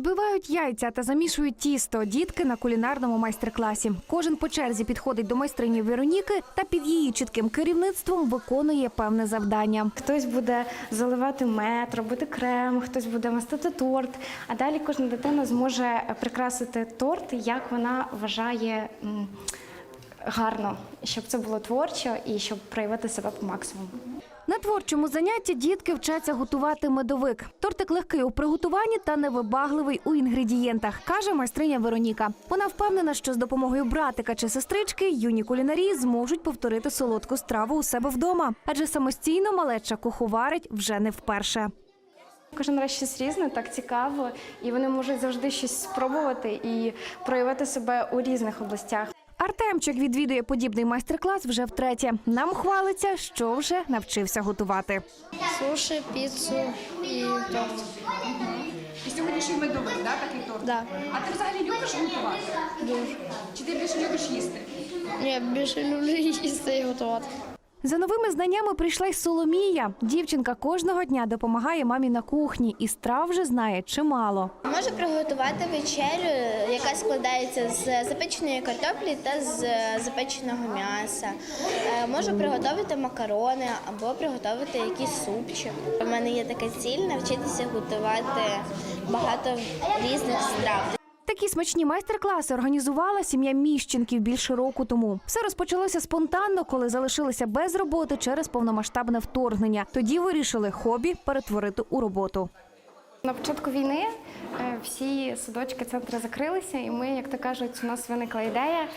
Збивають яйця та замішують тісто. Дітки на кулінарному майстер-класі. Кожен по черзі підходить до майстрині Вероніки та під її чітким керівництвом виконує певне завдання. Хтось буде заливати мед, робити крем, хтось буде мастити торт. А далі кожна дитина зможе прикрасити торт, як вона вважає гарно, щоб це було творчо і щоб проявити себе по максимуму. На творчому занятті дітки вчаться готувати медовик. Тортик легкий у приготуванні та невибагливий у інгредієнтах, каже майстриня Вероніка. Вона впевнена, що з допомогою братика чи сестрички юні кулінарі зможуть повторити солодку страву у себе вдома, адже самостійно малеча куховарить вже не вперше. Кожен раз щось різне, так цікаво, і вони можуть завжди щось спробувати і проявити себе у різних областях. Артемчик відвідує подібний майстер-клас вже втретє. Нам хвалиться, що вже навчився готувати. Суші, піцу і торт. І сьогоднішній медовик, да, такий торт? Да. А ти взагалі любиш готувати? Дуже. Чи ти більше любиш їсти? Я більше люблю їсти і готувати. За новими знаннями прийшла й Соломія. Дівчинка кожного дня допомагає мамі на кухні і страв вже знає чимало. Можу приготувати вечерю, яка складається з запеченої картоплі та з запеченого м'яса. Е, Можу приготувати макарони або приготувати якийсь супчик. У мене є така ціль навчитися готувати багато різних страв. Такі смачні майстер-класи організувала сім'я Міщенків більше року тому. Все розпочалося спонтанно, коли залишилися без роботи через повномасштабне вторгнення. Тоді вирішили хобі перетворити у роботу. На початку війни е, всі садочки, центри закрилися, і ми, як то кажуть, у нас виникла ідея.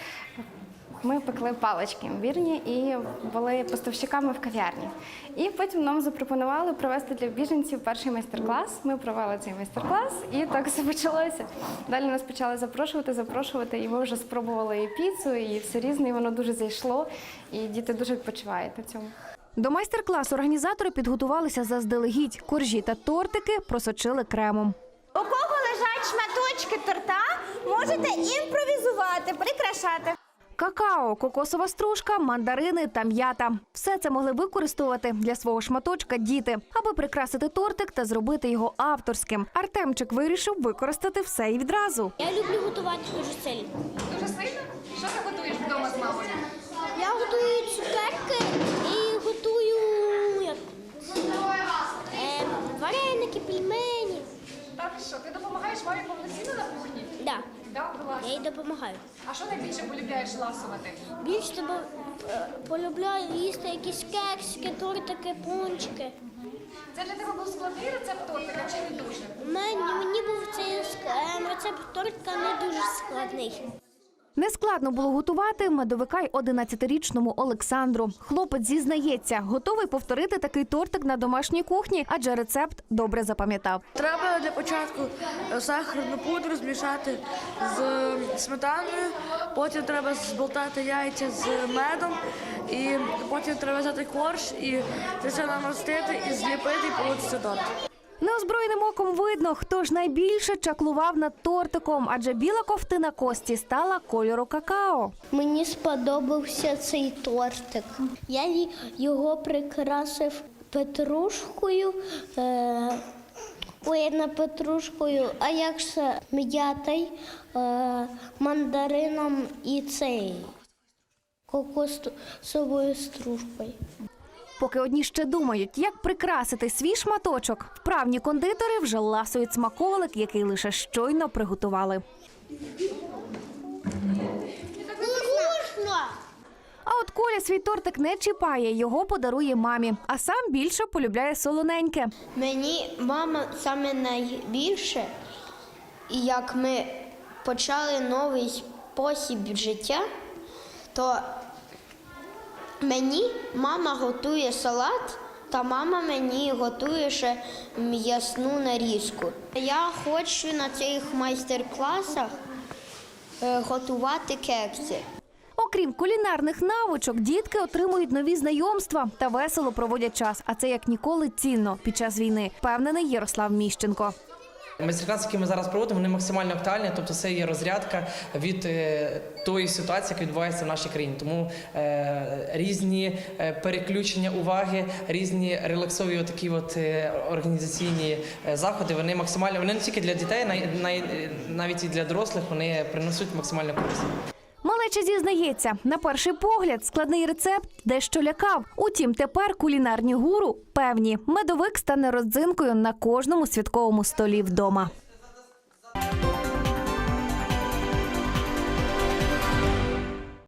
Ми пекли палички імбірні і були поставщиками в кав'ярні. І потім нам запропонували провести для біженців перший майстер-клас. Ми провели цей майстер-клас, і так все почалося. Далі нас почали запрошувати, запрошувати, і ми вже спробували і піцу, і все різне. І воно дуже зайшло, і діти дуже відпочивають на цьому. До майстер-класу організатори підготувалися заздалегідь. Коржі та тортики просочили кремом. У кого лежать шматочки торта, можете імпровізувати, прикрашати. Какао, кокосова стружка, мандарини та м'ята. Все це могли використовувати для свого шматочка діти, аби прикрасити тортик та зробити його авторським. Артемчик вирішив використати все і відразу. Я люблю готувати дуже сильно. Дуже сильно? Що ти готуєш вдома з мамою? Я готую цукерки і готую як, е, вареники, пельмені. Так що, ти допомагаєш мамі повноцінно на кухні? Да, я їй допомагаю. А що найбільше полюбляєш ласувати? Більше тебе полюбляю їсти якісь кексики, тортики, пончики. Це для тебе був складний рецепт тортика чи не дуже? Мені, мені був цей е, рецепт тортика не дуже складний. Нескладно було готувати медовика й 11-річному Олександру. Хлопець зізнається, готовий повторити такий тортик на домашній кухні, адже рецепт добре запам'ятав. Треба для початку сахарну пудру змішати з сметаною, потім треба зболтати яйця з медом, і потім треба взяти корж і це все намастити і зліпити, і получиться торт. Неозброєним оком видно, хто ж найбільше чаклував над тортиком, адже біла ковтина кості стала кольору какао. Мені сподобався цей тортик. Я його прикрасив петрушкою. Е- Ой, не петрушкою, а як же м'ятою, е- мандарином і цей кокосовою стружкою. Поки одні ще думають, як прикрасити свій шматочок, вправні кондитери вже ласують смаколик, який лише щойно приготували. А от Коля свій тортик не чіпає, його подарує мамі, а сам більше полюбляє солоненьке. Мені мама саме найбільше, і як ми почали новий спосіб життя, то мені мама готує салат, та мама мені готує ще м'ясну нарізку. Я хочу на цих майстер-класах е, готувати кекси. Окрім кулінарних навичок, дітки отримують нові знайомства та весело проводять час. А це як ніколи цінно під час війни. Впевнений Ярослав Міщенко. Майстер-класи, які ми зараз проводимо, вони максимально актуальні, тобто це є розрядка від е, тої ситуації, яка відбувається в нашій країні. Тому е, різні е, переключення уваги, різні релаксові такі от е, організаційні заходи, вони максимально вони не тільки для дітей, навіть і для дорослих вони принесуть максимальну користь. Малеча зізнається, на перший погляд складний рецепт дещо лякав. Утім, тепер кулінарні гуру певні, медовик стане родзинкою на кожному святковому столі вдома.